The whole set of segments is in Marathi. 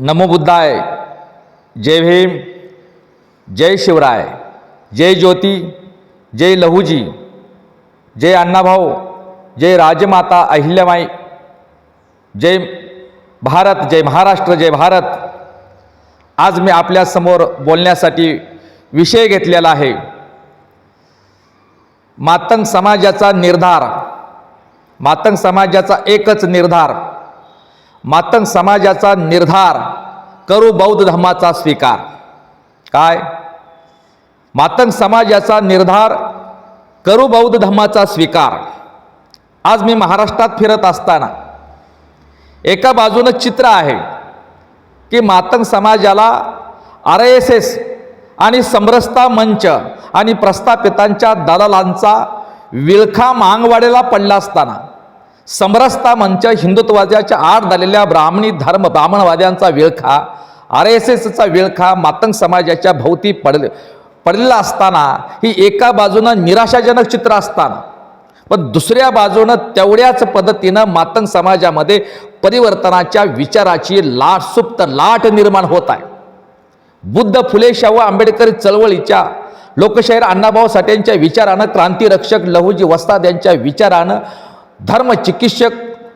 नमो बुद्धाय. जय भीम. जय शिवराय. जय ज्योती. जय लहूजी. जय अण्णाभाऊ. जय राजमाता अहिल्यामाई जय भारत जय महाराष्ट्र जय भारत. आज मी आपल्यासमोर बोलण्यासाठी विषय घेतलेला आहे. मातंग समाजाचा निर्धार. मातंग समाजाचा एकच निर्धार. मातंग समाजाचा निर्धार करू बौद्ध धर्माचा स्वीकार. काय? मातंग समाजाचा निर्धार करू बौद्ध धर्माचा स्वीकार. आज मी महाराष्ट्रात फिरत असताना एका बाजूनं चित्र आहे की मातंग समाजाला आर एस एस आणि समरसता मंच आणि प्रस्थापितांच्या दलालांचा विळखा मांगवाड्याला पडला असताना समरसता मंच हिंदुत्वाच्या आड झालेल्या ब्राह्मणी धर्म ब्राह्मणवाद्यांचा विळखा आर एस एसचा विळखा मातंग समाजाच्या भोवती पड पडलेला असताना ही एका बाजूनं निराशाजनक चित्र असताना पण दुसऱ्या बाजूनं तेवढ्याच पद्धतीनं मातंग समाजामध्ये परिवर्तनाच्या विचाराची लाट सुप्त लाट निर्माण होत आहे. बुद्ध फुले शाहू आंबेडकर चळवळीच्या लोकशाहीर अण्णाभाऊ साठेंच्या विचारानं क्रांतिरक्षक लहुजी वस्ताद यांच्या विचारानं धर्मचिकित्सक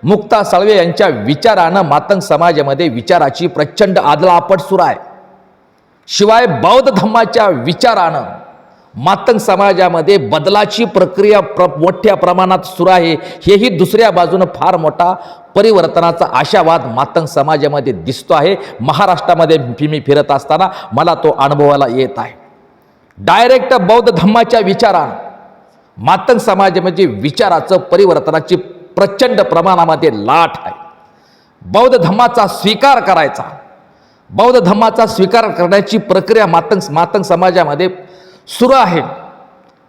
मुक्ता साळवे यांच्या विचारानं मातंग समाजामध्ये विचाराची प्रचंड आदलापट सुरू आहे. शिवाय बौद्ध धम्माच्या विचारानं मातंग समाजामध्ये बदलाची प्रक्रिया प्र मोठ्या प्रमाणात सुरू आहे. हेही दुसऱ्या बाजूनं फार मोठा परिवर्तनाचा आशावाद मातंग समाजामध्ये दिसतो आहे. महाराष्ट्रामध्ये मी फिरत असताना मला तो अनुभवाला येत आहे. डायरेक्ट बौद्ध धम्माच्या विचारानं मातंग समाज म्हणजे विचाराचं परिवर्तनाची प्रचंड प्रमाणामध्ये लाट आहे. बौद्ध धम्माचा स्वीकार करायचा. बौद्ध धम्माचा स्वीकार करण्याची प्रक्रिया मातंग मातंग समाजामध्ये सुरू आहे.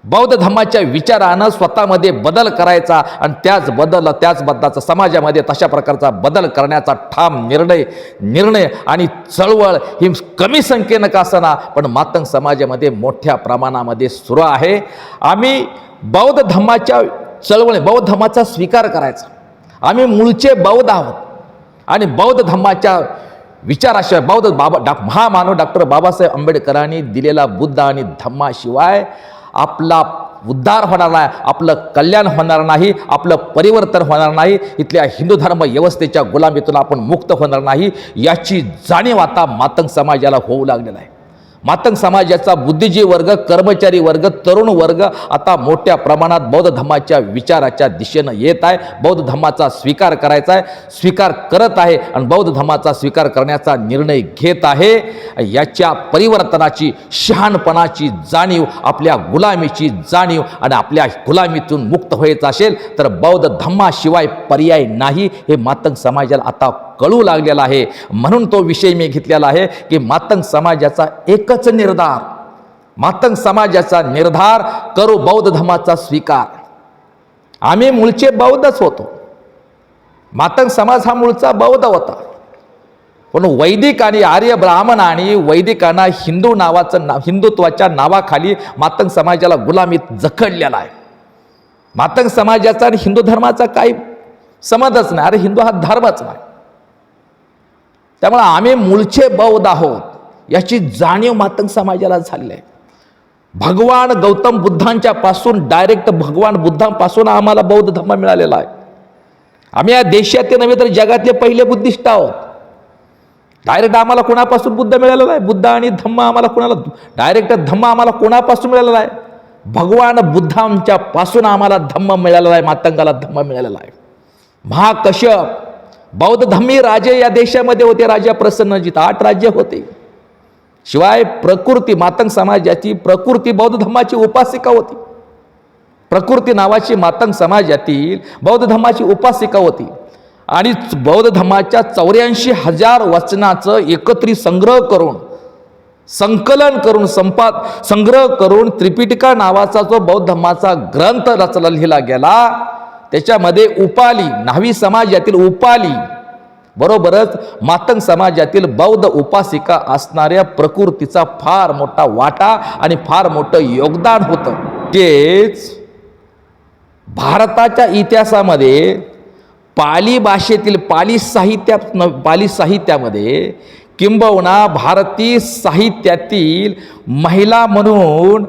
बौद्ध धम्माच्या विचारानं स्वतःमध्ये बदल करायचा आणि त्याच बदल त्याच बदलाचा समाजामध्ये तशा प्रकारचा बदल करण्याचा ठाम निर्णय निर्णय आणि चळवळ ही कमी संख्येनं का असना पण मातंग समाजामध्ये मोठ्या प्रमाणामध्ये सुरू आहे. आम्ही बौद्ध धम्माच्या चळवळ बौद्ध धम्माचा स्वीकार करायचा. आम्ही मूळचे बौद्ध आहोत. आणि बौद्ध धम्माच्या विचाराशिवाय बौद्ध बाबा डॉ महामानव डॉक्टर बाबासाहेब आंबेडकरांनी दिलेला बुद्ध आणि धम्माशिवाय आपला उद्धार होणार नाही आपलं कल्याण होणार नाही आपलं परिवर्तन होणार नाही इथल्या हिंदू धर्म व्यवस्थेच्या गुलामीतून आपण मुक्त होणार नाही याची जाणीव आता मातंग समाजाला होऊ लागलेला आहे. मातंग समाजाचा बुद्धिजीवी वर्ग कर्मचारी वर्ग तरुण वर्ग आता मोठ्या प्रमाणात बौद्ध धर्माच्या विचाराच्या दिशेनं येत आहे. बौद्ध धर्माचा स्वीकार करायचा आहे स्वीकार करत आहे आणि बौद्ध धर्माचा स्वीकार करण्याचा निर्णय घेत आहे. याच्या परिवर्तनाची शहाणपणाची जाणीव आपल्या गुलामीची जाणीव आणि आपल्या गुलामीतून मुक्त व्हायचं असेल तर बौद्ध धम्माशिवाय पर्याय नाही हे मातंग समाजाला आता कळू लागलेला आहे. म्हणून तो विषय मी घेतलेला आहे की मातंग समाजाचा एक एकच निर्धार. मातंग समाजाचा निर्धार करू बौद्ध धर्माचा स्वीकार. आम्ही मूळचे बौद्धच होतो. मातंग समाज हा मूळचा बौद्ध होता. पण वैदिक आणि आर्य ब्राह्मण आणि वैदिकांना हिंदू नावाचं नाव हिंदुत्वाच्या नावाखाली मातंग समाजाला गुलामीत जखडलेला आहे. मातंग समाजाचा आणि हिंदू धर्माचा काही समजच नाही. अरे हिंदू हा धर्मच नाही. त्यामुळे आम्ही मूळचे बौद्ध आहोत. याची जाणीव मातंग समाजाला झाली आहे. भगवान गौतम बुद्धांच्या पासून डायरेक्ट भगवान बुद्धांपासून आम्हाला बौद्ध धर्म मिळालेला आहे. आम्ही या देशातले नव्हे तर जगातले पहिले बुद्धिस्ट आहोत. डायरेक्ट आम्हाला कोणापासून बुद्ध मिळालेला आहे? बुद्ध आणि धम्म आम्हाला कोणाला डायरेक्ट धम्म आम्हाला कोणापासून मिळालेला आहे? भगवान बुद्धांच्या पासून आम्हाला धम्म मिळालेला आहे मातंगाला धम्म मिळालेला आहे. महाकश्यप बौद्ध धम्मी राजे या देशामध्ये होते राजा प्रसन्नजित. आठ राज्य होते. शिवाय प्रकृती मातंग समाजाची प्रकृती बौद्ध धर्माची उपासिका होती. प्रकृती नावाची मातंग समाजातील बौद्ध धर्माची उपासिका होती. आणि बौद्ध धर्माच्या चौऱ्याऐंशी हजार वचनाचं एकत्रित संग्रह करून संकलन करून संपाद संग्रह करून त्रिपिटिका नावाचा जो बौद्ध धर्माचा ग्रंथ रचला लिहिला गेला त्याच्यामध्ये उपाली न्हावी समाजातील उपाली बरोबरच मातंग समाजातील बौद्ध उपासिका असणाऱ्या प्रकृतीचा फार मोठा वाटा आणि फार मोठं योगदान होतं. तेच भारताच्या इतिहासामध्ये पाली भाषेतील पाली साहित्या पाली साहित्यामध्ये किंबहुना भारतीय साहित्यातील महिला म्हणून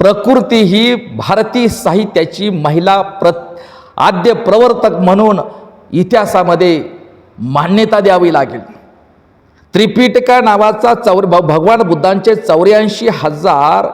प्रकृती ही भारतीय साहित्याची महिला प्र आद्य प्रवर्तक म्हणून इतिहासामध्ये मान्यता द्यावी लागेल. त्रिपिटका नावाचा चौर भ- भगवान बुद्धांचे चौऱ्याऐंशी हजार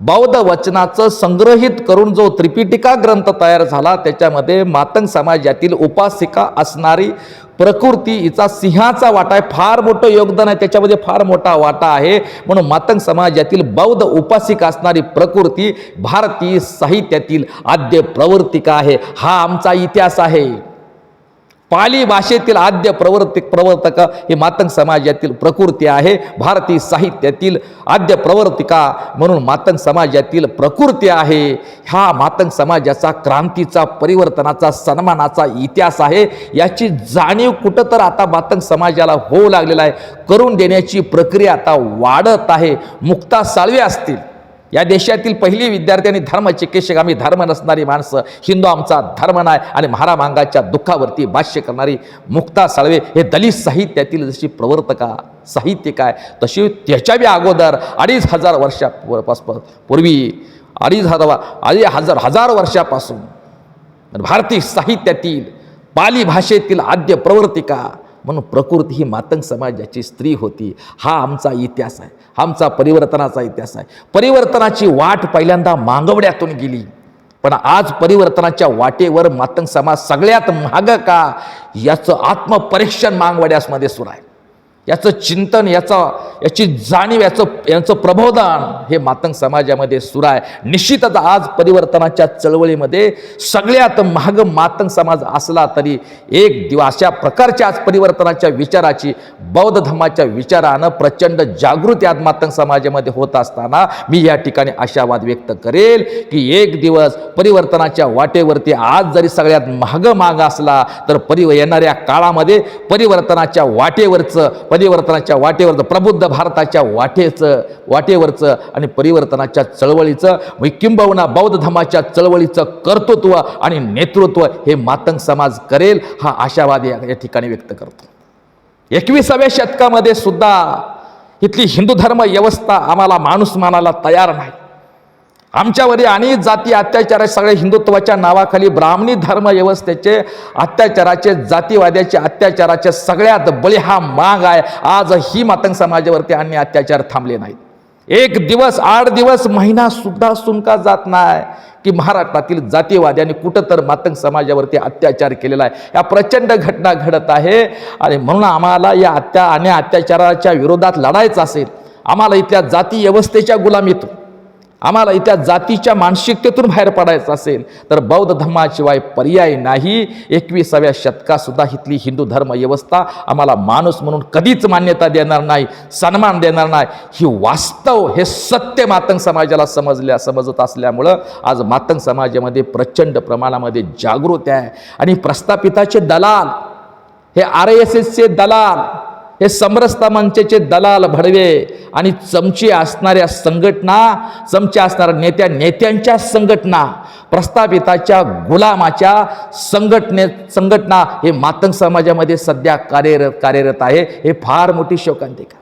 बौद्ध वचनाचं संग्रहित करून जो त्रिपिटिका ग्रंथ तयार झाला त्याच्यामध्ये मातंग समाजातील उपासिका असणारी प्रकृती हिचा सिंहाचा वाटा आहे. फार मोठं योगदान आहे. त्याच्यामध्ये फार मोठा वाटा आहे. म्हणून मातंग समाजातील बौद्ध उपासिका असणारी प्रकृती भारतीय साहित्यातील आद्य प्रवर्तिका आहे. हा आमचा इतिहास आहे. पाली भाषेतील आद्य प्रवर्तिक प्रवर्तक हे मातंग समाजातील प्रकृती आहे. भारतीय साहित्यातील आद्य प्रवर्तिका म्हणून मातंग समाजातील प्रकृती आहे. हा मातंग समाजाचा क्रांतीचा परिवर्तनाचा सन्मानाचा इतिहास आहे. याची जाणीव कुठं तर आता मातंग समाजाला होऊ लागलेला आहे. करून देण्याची प्रक्रिया आता वाढत आहे. मुक्ता साळवे असतील. या देशातील पहिली विद्यार्थ्यांनी धर्म चिकित्सक आम्ही धर्म नसणारी माणसं. हिंदू आमचा धर्म नाही आणि महारामांगाच्या दुःखावरती भाष्य करणारी मुक्ता साळवे हे दलित साहित्यातील जशी प्रवर्तका साहित्यिक आहे तशी त्याच्याबी अगोदर अडीच हजार वर्षा प- पूर्वी अडीच हजार अडीच हजार हजार वर्षापासून भारतीय साहित्यातील पाली भाषेतील आद्य प्रवर्तिका म्हणून प्रकृती ही मातंग समाजाची स्त्री होती. हा आमचा इतिहास आहे. आमचा परिवर्तनाचा इतिहास आहे. परिवर्तनाची वाट पहिल्यांदा मांगवड्यातून गेली. पण आज परिवर्तनाच्या वाटेवर मातंग समाज सगळ्यात महाग का? याचं आत्मपरीक्षण मागवड्यासमध्ये सुरू आहे. याचं चिंतन याचा याची जाणीव याचं याचं प्रबोधन हे मातंग समाजामध्ये सुरू आहे. निश्चितच आज परिवर्तनाच्या चळवळीमध्ये सगळ्यात महाग मातंग समाज असला तरी एक दिवस अशा प्रकारच्या आज परिवर्तनाच्या विचाराची बौद्ध धर्माच्या विचारानं प्रचंड जागृती आज मातंग समाजामध्ये होत असताना मी या ठिकाणी आशावाद व्यक्त करेल की एक दिवस परिवर्तनाच्या वाटेवरती आज जरी सगळ्यात महाग माग असला तर परि येणाऱ्या काळामध्ये परिवर्तनाच्या वाटेवरचं परिवर्तनाच्या वाटेवरचं प्रबुद्ध भारताच्या वाटेचं वाटेवरचं आणि परिवर्तनाच्या चळवळीचं व किंबहुना बौद्ध धर्माच्या चळवळीचं कर्तृत्व आणि नेतृत्व हे मातंग समाज करेल हा आशावाद या या ठिकाणी व्यक्त करतो. एकविसाव्या शतकामध्ये सुद्धा इथली हिंदू धर्म व्यवस्था आम्हाला माणूस मानायला तयार नाही. आमच्यावर अनेक जाती अत्याचार सगळे हिंदुत्वाच्या नावाखाली ब्राह्मणी धर्म व्यवस्थेचे अत्याचाराचे जातीवाद्याचे अत्याचाराचे सगळ्यात बळी हा माग आहे. आज ही मातंग समाजावरती अन्य अत्याचार थांबले नाहीत. एक दिवस आठ दिवस महिना सुद्धा सुनका जात नाही की महाराष्ट्रातील जातीवाद्यांनी कुठं तर मातंग समाजावरती अत्याचार केलेला आहे. या प्रचंड घटना घडत आहे. आणि म्हणून आम्हाला या अत्या अन्य अत्याचाराच्या विरोधात लढायचं असेल. आम्हाला इथल्या जाती व्यवस्थेच्या गुलामीतून आम्हाला इथल्या जातीच्या मानसिकतेतून बाहेर पडायचं असेल तर बौद्ध धर्माशिवाय पर्याय नाही. एकविसाव्या शतकासुद्धा इथली हिंदू धर्म व्यवस्था आम्हाला माणूस म्हणून कधीच मान्यता देणार नाही सन्मान देणार नाही. ही वास्तव हे सत्य मातंग समाजाला समजल्या समजत असल्यामुळं आज मातंग समाजामध्ये प्रचंड प्रमाणामध्ये जागृती आहे. आणि प्रस्थापिताचे दलाल हे आर एस एसचे दलाल हे समरसता मंचचे दलाल भडवे आणि चमचे असणाऱ्या संघटना चमचे असणाऱ्या नेत्या नेत्यांच्या संघटना प्रस्थापिताच्या गुलामाच्या संघटने संघटना हे मातंग समाजामध्ये सध्या कार्यरत कार्यरत आहे. हे फार मोठी शोकांतिका.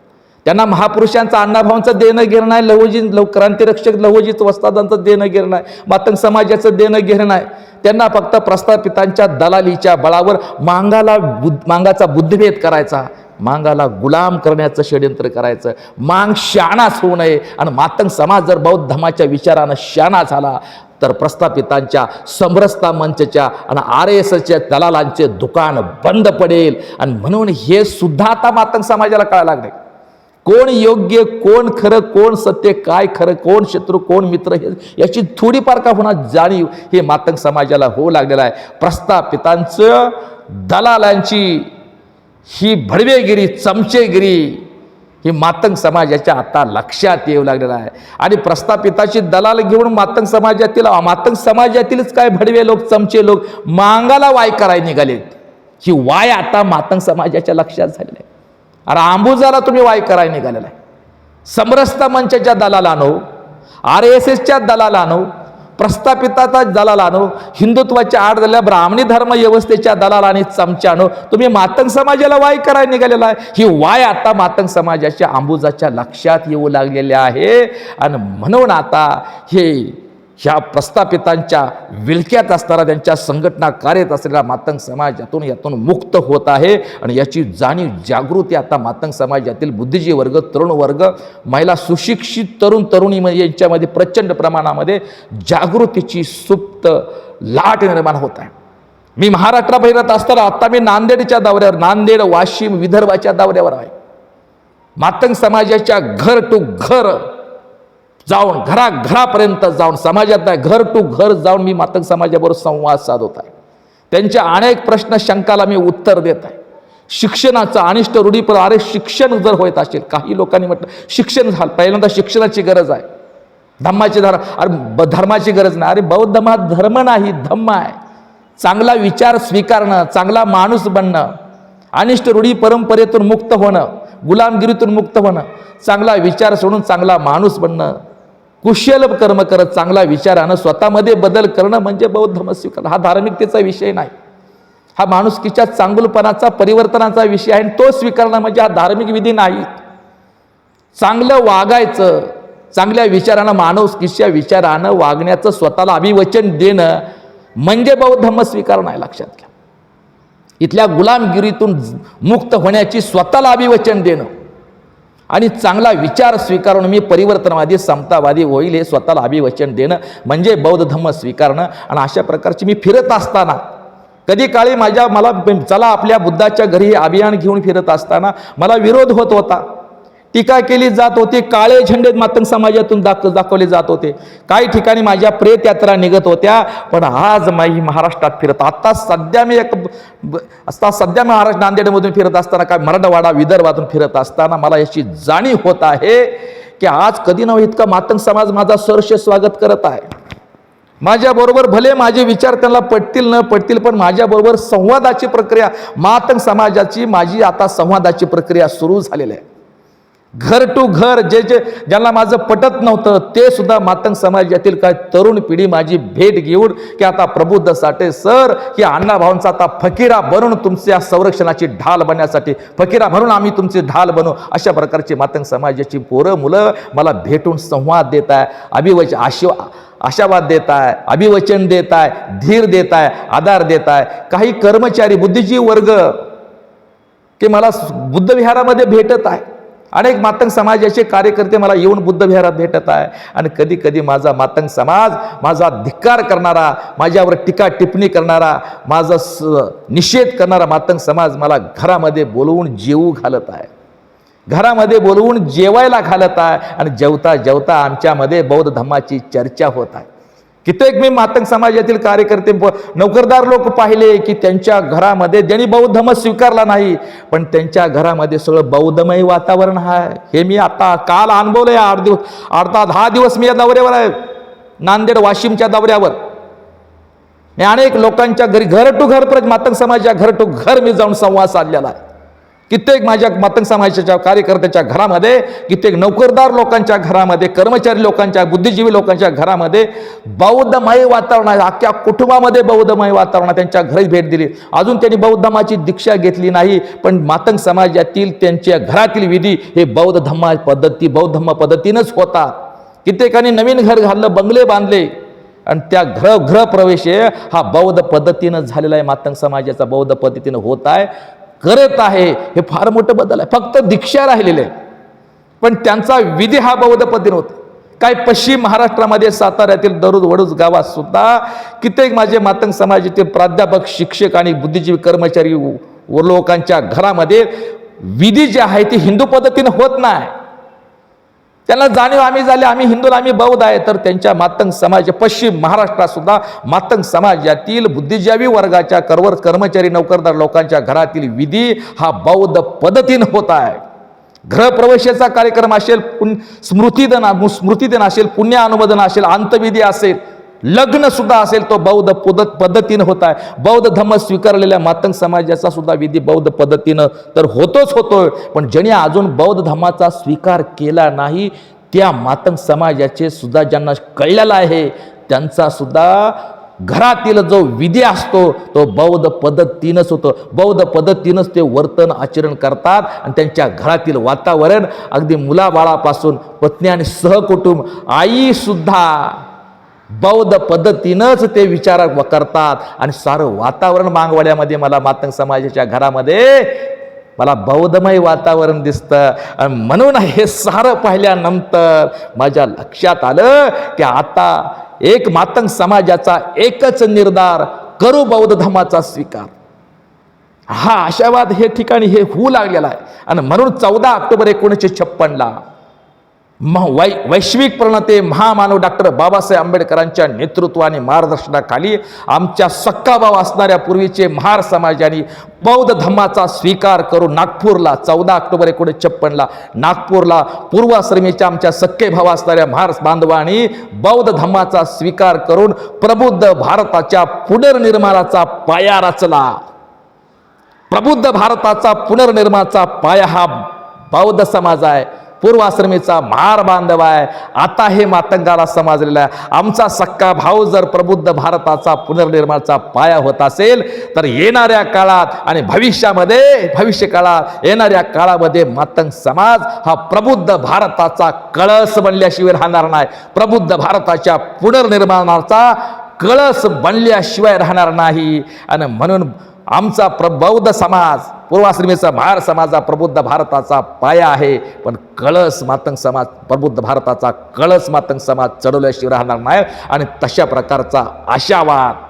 त्यांना महापुरुषांचा अण्णाभावांचं देणं घेणं आहे लहुजी लव क्रांतिरक्षक लहुजी वस्तादांचं देणं घेणं आहे मातंग समाजाचं देणं घेणं आहे त्यांना फक्त प्रस्थापितांच्या दलालीच्या बळावर मांगाला बुद्ध मांगाचा बुद्धभेद करायचा. मांगाला गुलाम करण्याचं षडयंत्र करायचं. मांग शाणाच होऊ नये. आणि मातंग समाज जर बौद्ध धर्माच्या विचारानं शाणा झाला तर प्रस्थापितांच्या समरसता मंचच्या आणि आर एस एसच्या दलालांचे दुकान बंद पडेल. आणि म्हणून हे सुद्धा आता मातंग समाजाला कळायला लागले. कोण योग्य कोण खरं कोण सत्य काय खरं कोण शत्रू कोण मित्र हे याची थोडीफार का होणार जाणीव हे मातंग समाजाला होऊ लागलेलं आहे. प्रस्थापितांचं दलालांची ही भडवेगिरी चमचेगिरी ही मातंग समाजाच्या आता लक्षात येऊ लागलेलं आहे. आणि प्रस्थापिताची दलाल घेऊन मातंग समाजातील मातंग समाजातीलच काय भडवे लोक चमचे लोक मांगाला वाय करायला निघालेत. ही वाय आता मातंग समाजाच्या लक्षात झालेली आहे. अरे आंबुजाला तुम्ही वाय करायला निघालेला आहे. समरसता मंचाच्या दलालानो आर एस एसच्या दलालानो प्रस्थापिताचा दलालानो हिंदुत्वाच्या आड झालेल्या ब्राह्मणी धर्म व्यवस्थेच्या दलालाने चमच्यानो तुम्ही मातंग समाजाला वाय करायला निघालेला आहे. ही वाय आता मातंग समाजाच्या आंबुजाच्या लक्षात येऊ लागलेल्या आहे. आणि म्हणून आता हे ह्या प्रस्थापितांच्या विलक्यात असणारा त्यांच्या संघटना कार्यत असलेला मातंग समाज यातून यातून मुक्त होत आहे. आणि याची जाणीव जागृती आता मातंग समाजातील बुद्धिजी वर्ग तरुण वर्ग महिला सुशिक्षित तरुण तरुणी यांच्यामध्ये प्रचंड प्रमाणामध्ये जागृतीची सुप्त लाट निर्माण होत आहे. मी महाराष्ट्रा पहिरत असताना आत्ता मी नांदेडच्या दौऱ्यावर नांदेड वाशिम विदर्भाच्या दौऱ्यावर आहे. मातंग समाजाच्या घर टू घर जाऊन घराघरापर्यंत जाऊन समाजात नाही घर टू घर जाऊन मी मातंग समाजाबरोबर संवाद साधत आहे. त्यांच्या अनेक प्रश्न शंकाला मी उत्तर देत आहे. शिक्षणाचं अनिष्ट रूढीपर अरे शिक्षण जर होत असेल काही लोकांनी म्हटलं शिक्षण झालं पहिल्यांदा शिक्षणाची गरज आहे. धम्माची धर्म अरे ब- धर्माची गरज नाही. अरे बौद्ध धर्म हा धर्म नाही धम्म आहे. चांगला विचार स्वीकारणं चांगला माणूस बनणं अनिष्ट रूढी परंपरेतून मुक्त होणं गुलामगिरीतून मुक्त होणं चांगला विचार सोडून चांगला माणूस बनणं कुशल कर्म करत चांगला विचारानं स्वतःमध्ये बदल करणं म्हणजे बौद्ध धर्म स्वीकारणं हा धार्मिकतेचा विषय नाही. हा माणुसकीच्या चांगुलपणाचा परिवर्तनाचा विषय आहे आणि तो स्वीकारणं म्हणजे हा धार्मिक विधी नाही. चांगलं वागायचं चांगल्या विचारानं माणुसकीच्या विचारानं वागण्याचं स्वतःला अभिवचन देणं म्हणजे बौद्ध स्वीकारणं आहे लक्षात घ्या. इथल्या गुलामगिरीतून मुक्त होण्याची स्वतःला अभिवचन देणं. आणि चांगला विचार स्वीकारून मी परिवर्तनवादी समतावादी होईल हे स्वतःला अभिवचन देणं म्हणजे बौद्ध धर्म स्वीकारणं. आणि अशा प्रकारची मी फिरत असताना कधी काळी माझ्या मला चला आपल्या बुद्धाच्या घरी अभियान घेऊन फिरत असताना मला विरोध होत होता. टीका केली जात होती. काळे झेंडे मातंग समाजातून दाख दाखवले जात होते. काही ठिकाणी माझ्या प्रेत यात्रा निघत होत्या पण आज मी महाराष्ट्रात फिरत. आत्ता सध्या मी एक ब- आता सध्या महाराष्ट्र नांदेडमधून फिरत असताना काय मराठवाडा विदर्भातून फिरत असताना मला याची जाणीव होत आहे की आज कधी नव्हे इतका मातंग समाज माझा सरसे स्वागत करत आहे. माझ्याबरोबर भले माझे विचार त्यांना पटतील न पटतील पण माझ्याबरोबर संवादाची प्रक्रिया मातंग समाजाची माझी आता संवादाची प्रक्रिया सुरू झालेली आहे. घर टू घर जे जे ज्यांना माझं पटत नव्हतं ते सुद्धा मातंग समाजातील काय तरुण पिढी माझी भेट घेऊन की आता प्रबुद्ध साठे सर की अण्णा भाऊंचा आता फकीरा बनून तुमच्या संरक्षणाची ढाल बनण्यासाठी फकीरा म्हणून आम्ही तुमची ढाल बनू अशा प्रकारची मातंग समाजाची पोरं मुलं मला भेटून संवाद देत आहे अभिवच आशिव आशावाद देत आहे अभिवचन देत आहे धीर देत आहे आधार देत आहे काही कर्मचारी बुद्धिजीवी वर्ग की मला बुद्धविहारामध्ये भेटत आहे. अनेक मातंग समाजाचे कार्यकर्ते मला येऊन बुद्ध विहारात भेटत आहे. आणि कधी कधी माझा मातंग समाज माझा धिक्कार करणारा माझ्यावर टीका टिप्पणी करणारा माझा स निषेध करणारा मातंग समाज मला घरामध्ये बोलवून जेवू घालत आहे. घरामध्ये बोलवून जेवायला घालत आहे. आणि जेवता जेवता आमच्यामध्ये बौद्ध धर्माची चर्चा होत आहे. कित्येक मी मातंग समाजातील कार्यकर्ते नोकरदार लोक पाहिले की त्यांच्या घरामध्ये ज्यांनी बौद्ध धर्म स्वीकारला नाही पण त्यांच्या घरामध्ये सगळं बौद्धमय वातावरण आहे. हे मी आता काल अनुभवलं आहे आठ दिवस अर्धा दहा दिवस मी या दौऱ्यावर आहे. नांदेड वाशिमच्या दौऱ्यावर. मी अनेक लोकांच्या घरी घर टू घर परत मातंग समाजाच्या घर टू घर मी जाऊन संवाद साधलेला आहे. कित्येक माझ्या मातंग समाजाच्या कार्यकर्त्याच्या घरामध्ये कित्येक नोकरदार लोकांच्या घरामध्ये कर्मचारी लोकांच्या बुद्धिजीवी लोकांच्या घरामध्ये बौद्धमय वातावरण आहे अख्ख्या कुटुंबामध्ये बौद्धमय वातावरण त्यांच्या घरी भेट दिली. अजून त्यांनी बौद्ध दीक्षा घेतली नाही पण मातंग समाजातील त्यांच्या घरातील विधी हे बौद्ध धम्मा पद्धती बौद्ध धम्म पद्धतीनंच होता कित्येकांनी नवीन घर घाललं बंगले बांधले. आणि त्या ग्रह गृहप्रवेश प्रवेश हा बौद्ध पद्धतीनं झालेला आहे. मातंग समाजाचा बौद्ध पद्धतीनं होत आहे. करत आहे हे फार मोठं बदल आहे. फक्त दीक्षा राहिलेले आहे. पण त्यांचा विधी हा बौद्ध पद्धतीने होता. काय पश्चिम महाराष्ट्रामध्ये साताऱ्यातील दररोज वडूज गावात सुद्धा कित्येक माझे मातंग समाजातील प्राध्यापक शिक्षक आणि बुद्धिजीवी कर्मचारी लोकांच्या घरामध्ये विधी जे आहे ती हिंदू पद्धतीने होत नाही. त्यांना जाणीव आम्ही झाले आम्ही हिंदू आम्ही बौद्ध आहे. तर त्यांच्या मातंग समाज पश्चिम महाराष्ट्रात सुद्धा मातंग समाजातील बुद्धिजीवी वर्गाच्या करवर कर्मचारी नोकरदार लोकांच्या घरातील विधी हा बौद्ध पद्धतीनं होत आहे. ग्रहप्रवेशाचा कार्यक्रम असेल पुण्य स्मृतिदन स्मृतिदिन असेल पुण्य अनुमोदन असेल अंतविधी असेल लग्न सुद्धा असेल तो बौद्ध पद्धत पद्धतीनं होत आहे. बौद्ध धर्म स्वीकारलेल्या मातंग समाजाचा सुद्धा विधी बौद्ध पद्धतीनं तर होतोच होतोय. पण ज्याने अजून बौद्ध धर्माचा स्वीकार केला नाही त्या मातंग समाजाचे सुद्धा ज्यांना कळलेलं आहे त्यांचा सुद्धा घरातील जो विधी असतो तो बौद्ध पद्धतीनंच होतो. बौद्ध पद्धतीनंच ते वर्तन आचरण करतात आणि त्यांच्या घरातील वातावरण अगदी मुलाबाळापासून पत्नी आणि सहकुटुंब आईसुद्धा बौद्ध पद्धतीनंच ते विचार करतात आणि सारं वातावरण मांगवाड्यामध्ये मला मातंग समाजाच्या घरामध्ये मला बौद्धमय वातावरण दिसतं. आणि म्हणून हे सारं पाहिल्यानंतर माझ्या लक्षात आलं की आता एक मातंग समाजाचा एकच निर्धार करू बौद्ध धर्माचा स्वीकार. हा आशावाद हे ठिकाणी हे होऊ लागलेला आहे. आणि म्हणून चौदा ऑक्टोबर एकोणीसशे छप्पनला म वै वैश्विक प्रणते महामानव डॉक्टर बाबासाहेब आंबेडकरांच्या नेतृत्व आणि मार्गदर्शनाखाली आमच्या सक्काभाव असणाऱ्या पूर्वीचे महार समाजाने बौद्ध धम्माचा स्वीकार करून नागपूरला चौदा ऑक्टोबर एकोणीसशे छप्पनला नागपूरला पूर्वाश्रमीच्या आमच्या सक्के भाव असणाऱ्या महार बांधवांनी बौद्ध धम्माचा स्वीकार करून प्रबुद्ध भारताच्या पुनर्निर्माणाचा पाया रचला. प्रबुद्ध भारताचा पुनर्निर्माणाचा पाया हा बौद्ध समाज आहे. पूर्वाश्रमीचा मार बांधव आहे. आता हे मातंगाला समजलेला आहे. आमचा सक्का भाऊ जर प्रबुद्ध भारताचा पुनर्निर्माणचा पाया होत असेल तर येणाऱ्या काळात आणि भविष्यामध्ये भविष्य काळात येणाऱ्या काळामध्ये मातंग समाज हा प्रबुद्ध भारताचा कळस बनल्याशिवाय राहणार नाही. प्रबुद्ध भारताच्या पुनर्निर्माणाचा कळस बनल्याशिवाय राहणार नाही. आणि म्हणून आमचा प्र बौद्ध समाज पूर्वाश्रमीचा भार समाज हा प्रबुद्ध भारताचा पाया आहे. पण कळस मातंग समाज प्रबुद्ध भारताचा कळस मातंग समाज चढवल्याशिवाय राहणार नाही. आणि तशा प्रकारचा आशावाद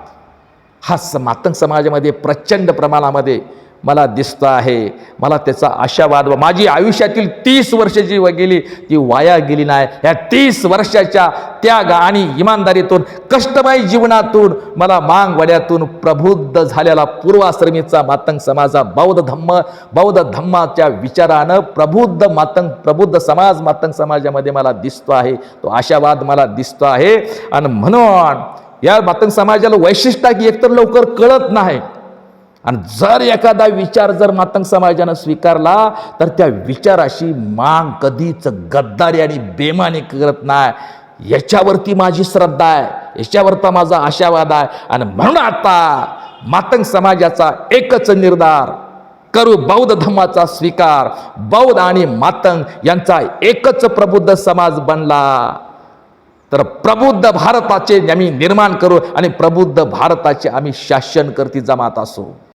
हा स मातंग समाजामध्ये प्रचंड प्रमाणामध्ये मला दिसतं आहे. मला त्याचा आशावाद व माझी आयुष्यातील तीस वर्ष जी गेली ती वाया गेली नाही. ह्या तीस वर्षाच्या त्याग आणि इमानदारीतून कष्टमय जीवनातून मला मांगवड्यातून प्रबुद्ध झालेला पूर्वाश्रमीचा मातंग समाजा बौद्ध धम्म बौद्ध धम्माच्या विचारानं प्रबुद्ध मातंग प्रबुद्ध समाज मातंग समाजामध्ये मला दिसतो आहे. तो आशावाद मला दिसतो आहे. आणि म्हणून या मातंग समाजाला वैशिष्ट्य की एकतर लवकर कळत नाही. आणि जर एखादा विचार जर मातंग समाजानं स्वीकारला तर त्या विचाराशी मांग कधीच गद्दारी आणि बेमानी करत नाही. याच्यावरती माझी श्रद्धा आहे याच्यावरता माझा आशावाद आहे. आणि म्हणून आता मातंग समाजाचा एकच निर्धार करू बौद्ध धर्माचा स्वीकार. बौद्ध आणि मातंग यांचा एकच प्रबुद्ध समाज बनला. तर प्रबुद्ध भारताचे आम्ही निर्माण करू आणि प्रबुद्ध भारताचे आम्ही शासन करती जमात असू.